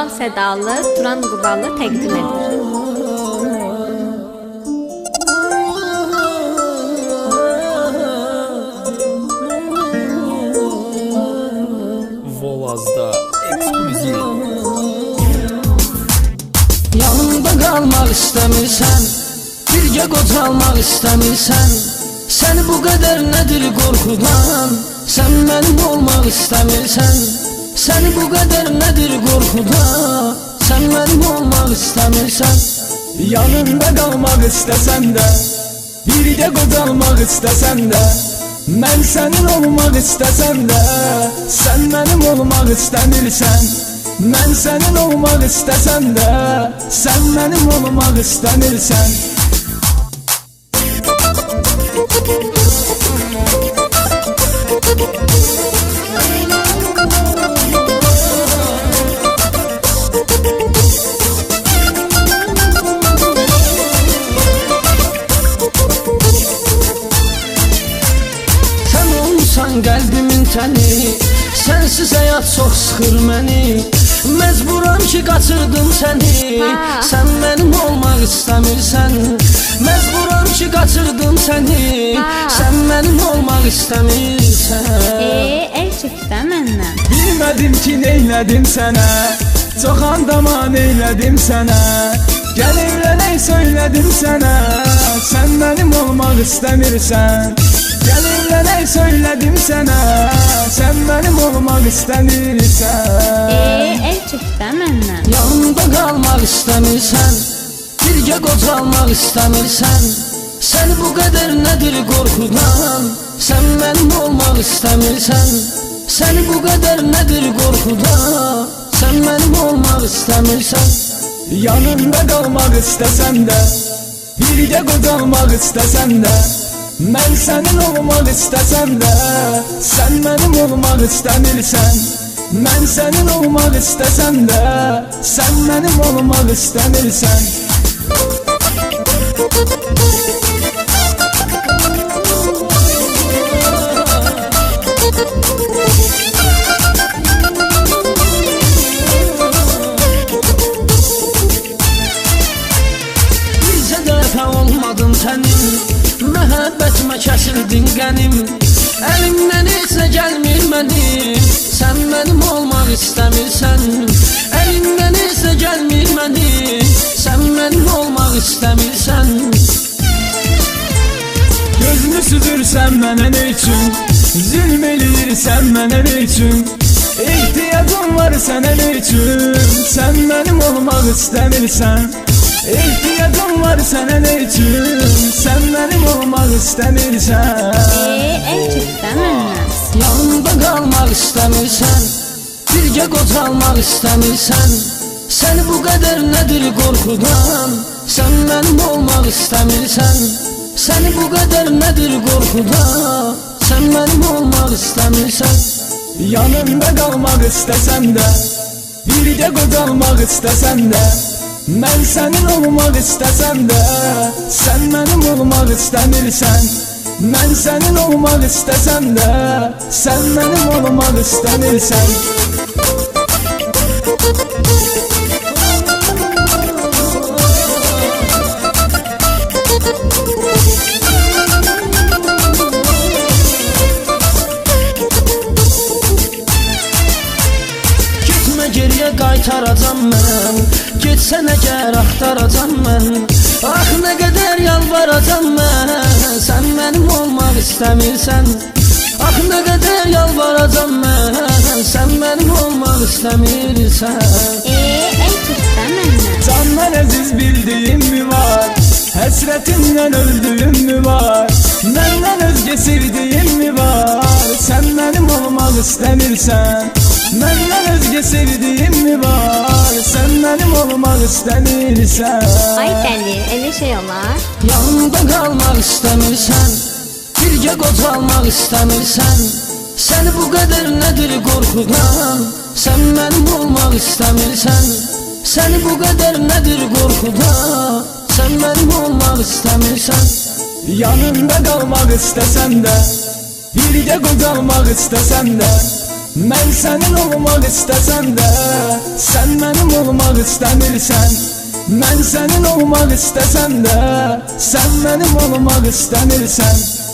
Bal Sədalı Turan Qubalı təqdim edir. Volaz'da ekskluzif. Yanımda qalmaq istəmirsən Birgə qocalmaq istəmirsən Səni bu qədər nədir qorxudan Sən mənim olmaq istəmirsən Səni bu qədər nədir qorxudan Sən mənim olmaq istəmirsən Yanında qalmaq istəsən də Birgə qocalmaq istəsən də Mən sənin olmaq istəsəm də Sən mənim olmaq istəmirsən Mən sənin olmaq istəsəm də Sən mənim olmaq istəmirsən olmusan qəlbimin təni Sənsiz həyat çox sıxır məni Məcburam ki qaçırdım səni Ha. Sən mənim olmaq istəmirsən Məcburam ki qaçırdım səni Ha. Sən mənim olmaq istəmirsən E, el çəkdə məndən. Bilmədim ki neylədim sənə Çox andama neylədim sənə Gəlimlə ney söylədim sənə Sən mənim olmaq istəmirsən Gəlimlə ney söylədim sənə Sən mənim olmaq istəmirsən el çəkdə məndən. Yanımda qalmaq istəmirsən Birgə qocalmaq istəmirsən Səni bu qədər nədir qorxudan Sən mənim olmaq istəmirsən Səni bu qədər nədir qorxudan Sən mənim olmaq istəmirsən Yanında qalmaq istəsən də Birgə qocalmaq istəsən də Mən sənin olmaq istəsəm də Sən mənim olmaq istəmirsən Mən sənin olmaq istəsəm də Sən mənim olmaq istəmirsən Bircə Məhəbbətimə kəsildin qənim Əlimdən heç nə gəlmir mənim Sən mənim olmaq istəmirsən Əlimdən heç nə gəlmir mənim Sən mənim olmaq istəmirsən Gözünü süzürsən mənə ne üçün Zülm eləyirsən mənə ne üçün Ehtiyacım var sənə ne üçün Sən mənim olmaq istəmirsən Ehtiyacım var sənə ne üçün Sən mənim olmaq istəmirsən E, el məndən. Yanımda qalmaq istəmirsən Birgə qocalmaq istəmirsən Səni bu qədər nədir qorxudan Sən mənim olmaq istəmirsən Səni bu qədər nədir qorxudan Sən mənim olmaq istəmirsən Yanında qalmaq istəsən də Birgə qocalmaq istəsən də Mən sənin olmaq istəsəm də Sən mənim olmaq istəmirsən Mən sənin olmaq istəsəm də Sən mənim olmaq istəmirsən axtaracam mən Ah nə qədər yalvaracam mən Sən mənim olmaq istəmirsən Ah nə qədər yalvaracam mən Sən mənim olmaq istəmirsən E, el çəkdə məndən. Candan əziz bildiyim mi var? Həsrətindən öldüyüm mü var? Məndən özgə sevdiyim mi var? Sən mənim olmaq istəmirsən Məndən özgə sevdiyim mi var Sən mənim olmaq istəmirsən Ay dəli, elə şey olar. Yanımda qalmaq istəmirsən Birgə qocalmaq istəmirsən Səni bu qədər nədir qorxudan Sən mənim olmaq istəmirsən Səni bu qədər nədir qorxudan Sən mənim olmaq istəmirsən Yanında qalmaq istəsən də Birgə qocalmaq istəsən də Mən sənin olmaq istəsəm də Sən mənim olmaq istəmirsən Mən sənin olmaq istəsəm də Sən mənim olmaq istəmirsən